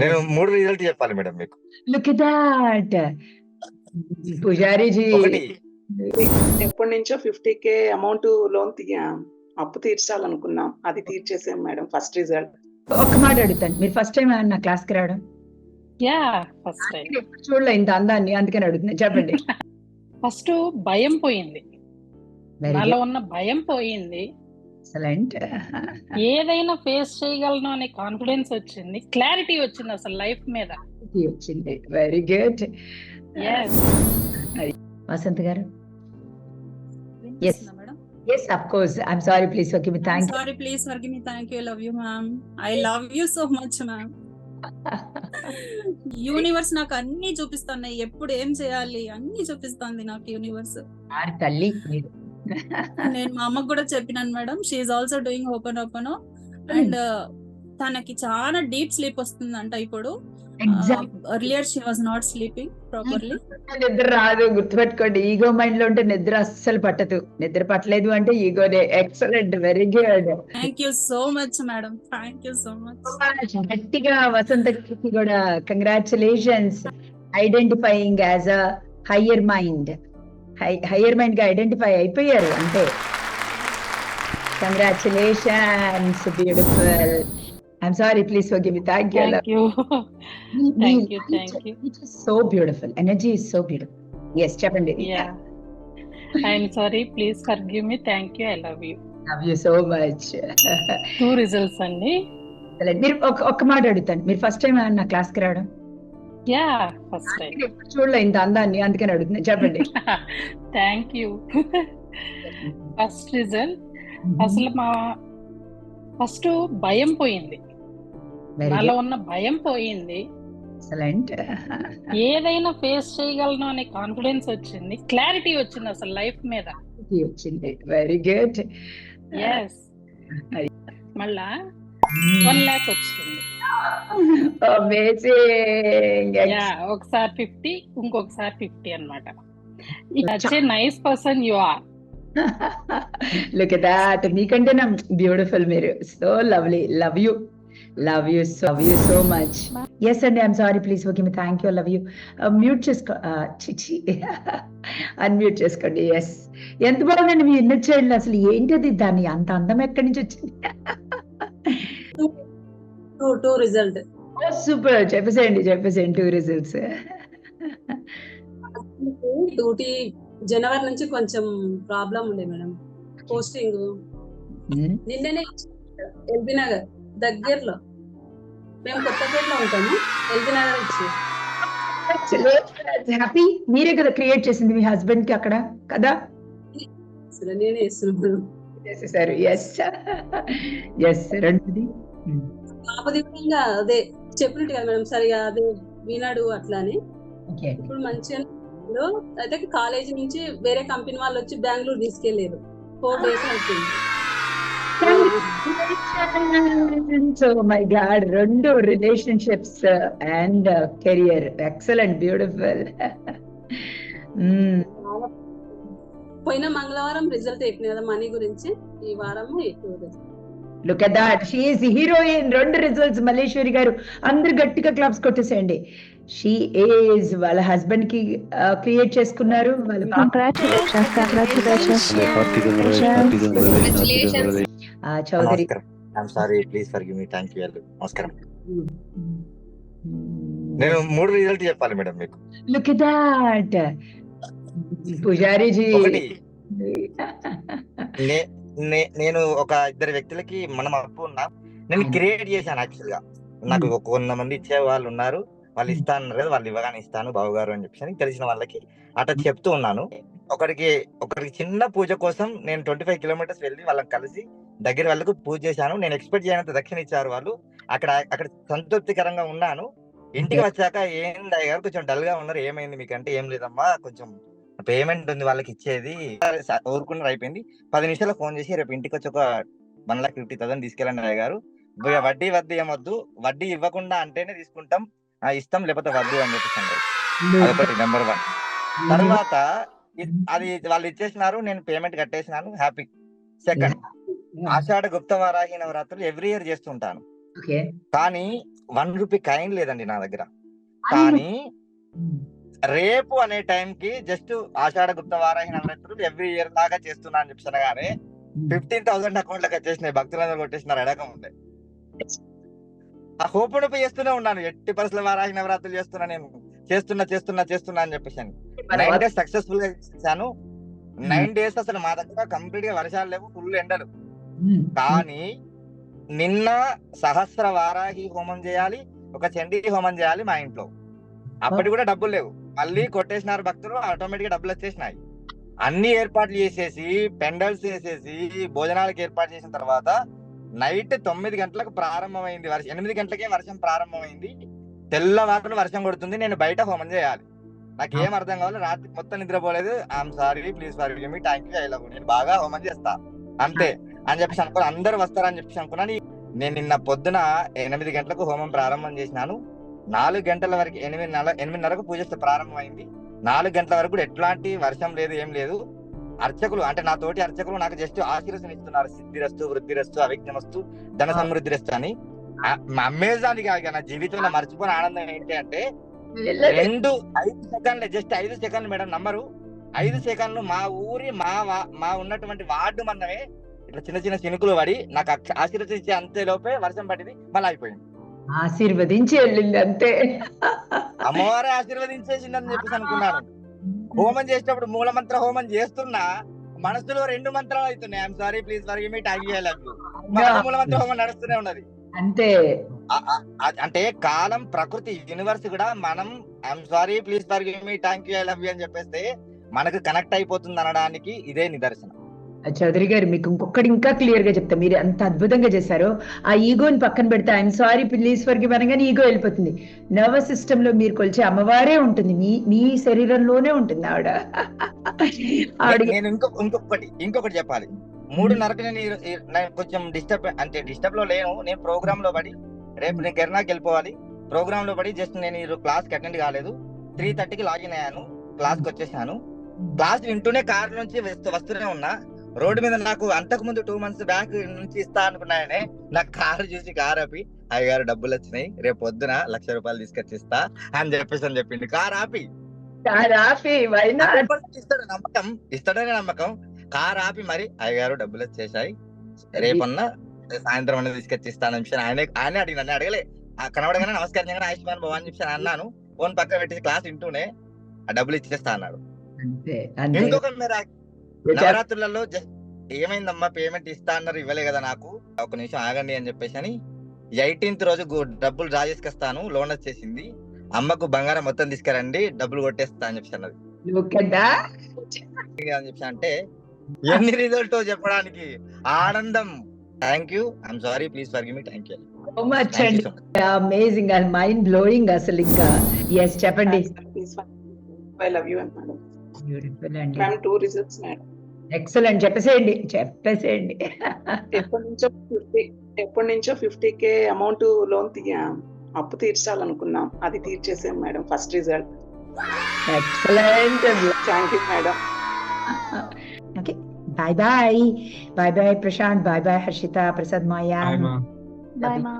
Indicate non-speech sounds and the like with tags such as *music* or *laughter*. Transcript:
నేను మూడు రిజల్ట్ చెప్పాలి మేడం మీకు. లుక్ దాట్ పుజారీజీ ఎప్పటి నుంచో ఫిఫ్టీ కే అమౌంట్ లోన్ తీయ అప్పు తీర్చాలనుకున్నాం. అది తీర్చేసాం మేడం ఫస్ట్ రిజల్ట్ ఒక్క మాట అడుగుతాను. మీరు ఫస్ట్ టైం నా క్లాస్కి రావడం? యా ఫస్ట్ టైం చూడలే ఇంత అందాన్ని అందుకని అడుగుతున్నా. చెప్పండి. *laughs* ఫస్ట్ భయం పోయింది. నాలో ఉన్న భయం పోయింది. ఎక్సలెంట్ ఏదైనా ఫేస్ చేయగలను అనే కాన్ఫిడెన్స్ వచ్చింది. క్లారిటీ వచ్చింది అసలు లైఫ్ మీద. వచ్చింది. Very good Yes. వసంత్ గారు? Yes of course I'm sorry please okay me thank sorry please forgive me thank you love you ma'am I love you so much ma'am universe నాకు అన్ని చూపిస్తున్నాయి. ఎప్పుడు ఏం చేయాలి? అన్ని చూపిస్తుంది నాకు యూనివర్స్ ఆరు తల్లి మీరు నేను మా అమ్మకు కూడా చెప్పినాను madam. She also doing open open and తనకి చాలా డీప్ స్లీప్ వస్తుందంట ఇప్పుడు. Exact earlier she was not sleeping properly నిద్ర రాదు గుర్తుపెట్టుకోండి. ఈగో మైండ్లో ఉంటే నిద్ర అస్సలు పట్టదు. నిద్ర పట్టలేదు అంటే ఈగోనే excellent very good thank you so much madam thank you so much గట్టిగా వసంత కూడా congratulations identifying as a higher mind higher మైండ్గా identify అయిపోయారు. అంటే congratulations beautiful. I'm sorry please forgive thank you thank you. So beautiful energy is so beautiful yes చెప్పండి. I'm sorry please forgive me thank you I love you love you so much two results అండి. *laughs* మీరు ఒక ఒక్క మాట అడుగుతాను. మీరు first time నా క్లాస్కి రావడం? యా ఫస్ట్ టైం చూడలే ఇంత అందాన్ని అందుకని అడుగుతున్నా. చెప్పండి. థ్యాంక్ యూ ఫస్ట్ రిజల్ట్ అసలు మా ఫస్ట్ భయం పోయింది. నాలో ఉన్న భయం పోయింది. ఏదైనా ఫేస్ చేయగలను అనే కాన్ఫిడెన్స్ వచ్చింది. క్లారిటీ వచ్చింది అసలు లైఫ్ మీద. వచ్చింది. వెరీ గుడ్ ఎస్ మళ్ళా వన్ ల్యాక్ వచ్చింది. ఒకసారి ఫిఫ్టీ ఇంకొకసారి ఫిఫ్టీ అనమాట a nice person you are look that మీకంటే నా బ్యూటిఫుల్ మీరు. So lovely love you love you so love you so much yes అండి I'm sorry please okay me thank you love you mute చేసుకో uh, చిచి unmute *laughs* చేసుకోండి. Yes ఎంత బాగుందండి మీ inner child అసలు. ఏంటది దాని అంత అందం ఎక్కడి నుంచి వచ్చింది? *laughs* Two two result. సూపర్. చెప్పేసేయండి చెప్పేసేయండి టూ రిజల్ట్స్. డ్యూటీ జనవరి నుంచి కొంచెం ప్రాబ్లం ఉండే మేడం. పోస్టింగ్. నిన్ననే ఎల్బీ నగర్ దగ్గరలో. మేము కొత్తపేటలో ఉంటాము. ఎల్బీ నగర్ ఇచ్చి హ్యాపీ మీరే కదా క్రియేట్ చేసింది మీ హస్బెండ్కి అక్కడ? కదా? నేనే ఇస్తున్నాను చేసేసారు. ఎస్ ఎస్ రెండుది. విధంగా అదే చెప్పినట్టు కదా మేడం సరిగా అదే వినాడు అట్లా అని ఓకే. ఇప్పుడు మంచిగా అయితే కాలేజీ నుంచి వేరే కంపెనీ వాళ్ళు వచ్చి బెంగళూరు తీసుకెళ్ళారు ఫోర్ డేస్ అవుతుంది. సో మై గాడ్ రెండు relationships and career excellent beautiful పోయిన మంగళవారం రిజల్ట్ చెప్పిన కదా మనీ గురించి. ఈ వారం ఎక్కువ. Look at that she's heroine రెండు రిజల్ట్స్ మల్లేశ్వరి గారు. అందరు గట్టిగా క్లాప్స్ కొట్టేసేయండి. షీ ఏజ్ వాళ్ళ హస్బెండ్కి క్రియేట్ చేసుకున్నారు. వాళ్ళ చౌదరి. నమస్కారం. నేను మూడు రిజల్ట్ చెప్పాలి మేడం మీకు. లుక్ దాట్ పుజారీజీ. నేను ఒక ఇద్దరు వ్యక్తులకి మనం అప్పు ఉన్నా నేను క్రియేట్ చేశాను యాక్చువల్గా నాకు ఒక కొంతమంది ఇచ్చే వాళ్ళు ఉన్నారు వాళ్ళు ఇస్తా అన్నారు కదా వాళ్ళు ఇవ్వగానే ఇస్తాను బావగారు అని చెప్పేసి తెలిసిన వాళ్ళకి అట్లా చెప్తూ ఉన్నాను. ఒకరికి ఒకరికి చిన్న పూజ కోసం నేను ట్వంటీ ఫైవ్ కిలోమీటర్స్ వెళ్ళి వాళ్ళకి కలిసి దగ్గర వాళ్ళకు పూజ చేశాను. నేను ఎక్స్పెక్ట్ చేయనంత దక్షిణ ఇచ్చారు వాళ్ళు. అక్కడ అక్కడ సంతృప్తికరంగా ఉన్నాను. ఇంటికి వచ్చాక ఏం గారు కొంచెం డల్గా ఉన్నారు. ఏమైంది మీకు అంటే ఏం లేదమ్మా కొంచెం పేమెంట్ ఉంది వాళ్ళకి ఇచ్చేది ఊరుకున్నారు అయిపోయింది. పది నిమిషాలు ఫోన్ చేసి రేపు ఇంటికి వచ్చి ఒక వన్ లాక్ ఫిఫ్టీ థౌసండ్ తీసుకెళ్ళండి అయ్య గారు. వడ్డీ వద్దు ఏమొద్దు. వడ్డీ ఇవ్వకుండా అంటేనే తీసుకుంటాం. ఇస్తాం లేకపోతే వద్దు అని చెప్పేసి అదొకటి నెంబర్ వన్. తర్వాత అది వాళ్ళు ఇచ్చేసినారు నేను పేమెంట్ కట్టేసినాను. హ్యాపీ. సెకండ్. ఆషాఢ గుప్త వారాహి నవరాత్రులు ఎవ్రీ ఇయర్ చేస్తుంటాను కానీ వన్ రూపీ కైన్ లేదండి నా దగ్గర. కానీ రేపు అనే టైం కి జస్ట్ ఆషాఢ గుప్త వారాహి నవరాత్రులు ఎవ్రీ ఇయర్ దాకా చేస్తున్నా అని చెప్పిన కానీ ఫిఫ్టీన్ థౌసండ్ అకౌంట్లోకి వచ్చేసినాయి. భక్తులందరూ కొట్టేసినారు ఎడకం ఉండే ఆ హోప్ చేస్తూనే ఉన్నాను. ఎట్టి పరిస్థితుల వారాహి నవరాత్రులు చేస్తున్నా నేను. చేస్తున్నా చేస్తున్నా చేస్తున్నా అని చెప్పేసి నైన్ డేస్ సక్సెస్ఫుల్గా చేశాను. నైన్ డేస్ అసలు మా దగ్గర కంప్లీట్గా వర్షాలు లేవు ఫుల్ ఎండలు. కానీ నిన్న సహస్ర వారాహి హోమం చేయాలి ఒక చండీ హోమం చేయాలి మా ఇంట్లో. అప్పటి కూడా డబ్బులు లేవు. మళ్ళీ కొట్టేసినారు భక్తులు ఆటోమేటిక్గా డబ్బులు వచ్చేసినాయి. అన్ని ఏర్పాట్లు చేసేసి పెండల్స్ చేసేసి భోజనాలకు ఏర్పాటు చేసిన తర్వాత నైట్ తొమ్మిది గంటలకు ప్రారంభమైంది వర్షం. ఎనిమిది గంటలకే వర్షం ప్రారంభమైంది. తెల్లవారులు వర్షం కొడుతుంది. నేను బయట హోమం చేయాలి. నాకు ఏం అర్థం కావాలి? రాత్రి మొత్తం నిద్రపోలేదు. I'm sorry please sorry me thank you I love నేను బాగా హోమం చేస్తా. అంతే. అని చెప్పేసి అనుకున్నా. అందరు వస్తారని చెప్పేసి అనుకున్నాను నేను నిన్న పొద్దున ఎనిమిది గంటలకు హోమం ప్రారంభం చేసినాను. నాలుగు గంటల వరకు ఎనిమిది నెల ఎనిమిదిన్నరకు పూజ ప్రారంభమైంది. నాలుగు గంటల వరకు కూడా ఎట్లాంటి వర్షం లేదు ఏం లేదు. అర్చకులు అంటే నా తోటి అర్చకులు నాకు జస్ట్ ఆశీర్వచనం ఇస్తున్నారు. సిద్ధిరస్తు వృద్ధిరస్తు అవిఘ్నమస్తు ధన సమృద్ధిరస్తు అని. అమేజాన్ ఇక నా జీవితంలో మర్చిపోయిన ఆనందం ఏంటి అంటే రెండు ఐదు సెకండ్లు జస్ట్ ఐదు సెకండ్లు మేడం నంబరు ఐదు సెకండ్లు మా ఊరి మా మా ఉన్నటువంటి వార్డు మందమే ఇట్లా చిన్న చిన్న చినుకులు పడి నాకు ఆశీర్వదించే అంతే లోపే వర్షం పడింది మళ్ళీ అయిపోయింది ఆశీర్వదించి వెళ్ళింది అంతే. అమ్మవారే ఆశీర్వదించేసిందని చెప్పేసి అనుకున్నాను హోమం చేసేటప్పుడు మూలమంత్ర హోమం చేస్తున్నా మనసులో రెండు మంత్రాలు అవుతున్నాయి. I'm sorry please for me tag చేయాలి మూలమంత్ర హోమం నడుస్తూనే ఉన్నది. అంతే. అంటే కాలం ప్రకృతి యూనివర్స్ కూడా మనం I'm sorry please for me thank you I love you అని చెప్పేస్తే మనకు కనెక్ట్ అయిపోతుంది అనడానికి ఇదే నిదర్శనం. చౌదరి గారు మీకు ఇంకొకటి ఇంకా క్లియర్గా చెప్తా. మీరు అంత అద్భుతంగా చేశారు ఆ ఈగోని పక్కన పెడితే I'm sorry please forgive అనగానే ఈగో వెళ్ళిపోతుంది. నర్వస్ సిస్టమ్లో మీరు కొలిచే అమ్మవారే ఉంటుంది. మీ మీ శరీరంలోనే ఉంటుంది ఆవిడ. *laughs* ఆవిడ నేను ఇంకొక ఇంకొకటి ఇంకొకటి చెప్పాలి. మూడున్నరకు నేను ఈ- ఈ- నేను కొంచెం డిస్టర్బ్ అంటే డిస్టర్బ్లో లేను. నేను ప్రోగ్రామ్లో పడి రేపు నేను కెరనాకి వెళ్ళిపోవాలి. ప్రోగ్రామ్లో పడి జస్ట్ నేను ఈ క్లాస్కి అటెండ్ కాలేదు. త్రీ థర్టీకి లాగిన్ అయ్యాను. క్లాస్కి వచ్చేసాను క్లాస్ వింటూనే కార్ నుంచి వస్తూ- వస్తూనే ఉన్నా. రోడ్డు మీద నాకు అంతకు ముందు టూ మంత్స్ బ్యాక్ నుంచి ఇస్తా అనుకున్నాయనే నాకు కారు చూసి కార్ ఆపి అయ్యగారు డబ్బులు వచ్చినాయి రేపు పొద్దున లక్ష రూపాయలు తీసుకొచ్చి ఇస్తా అని చెప్పేసి అని చెప్పింది కార్ ఆపి. ఇస్తాడు నమ్మకం. ఇస్తాడనే నమ్మకం. కార్ ఆపి మరి అయ్యగారు డబ్బులు వచ్చేసాయి రేపన్నా సాయంత్రం అనేది తీసుకొచ్చి ఇస్తానని చెప్పి ఆయన ఆయన అడిగిన నన్ను అడగలే. కనబడగానే నమస్కారం చేయగానే ఆయుష్మాన్ భవన్ చెప్పి నేను అన్నాను. ఫోన్ పక్క పెట్టేసి క్లాస్ వింటూనే ఆ డబ్బులు ఇచ్చేస్తా అన్నాడు. ఇంకొక మీరు నవరాత్రులలో జస్ట్ ఏమైందమ్మా? పేమెంట్ ఇస్తా అన్నారు ఇవ్వలే కదా నాకు. ఒక నిమిషం ఆగండి అని చెప్పేసి అని ఎయిటీన్త్ రోజు డబ్బులు డ్రా చేసుకొస్తాను లోన్ వచ్చేసింది. అమ్మకు బంగారం మొత్తం తీసుకురండి డబ్బులు కొట్టేస్తా అని చెప్పి అన్నది. అని చెప్పి అంటే ఎన్ని రిజల్ట్ చెప్పడానికి? ఆనందం. Thank you I'm sorry please for me thank you amazing and mind blowing అసలు ఇంకా. ఎస్ చెప్పండి. ఐ లవ్ యూ అని మేడం బ్యూటిఫుల్ అండి. టూ రిజల్ట్స్ మేడం ఎక్సలెంట్ చెప్పేసేయండి చెప్పేసేయండి. ఎప్పటి నుంచో ఫిఫ్టీ ఎప్పటి నుంచో ఫిఫ్టీ కే అమౌంట్ లోన్ తీయా అప్పు తీర్చాలనుకున్నాం. అది తీర్చేసాం madam first result. Excellent thank you madam. Okay. Bye bye. Bye bye Prashanth bye bye Harshita Prasad Maya. Bye మా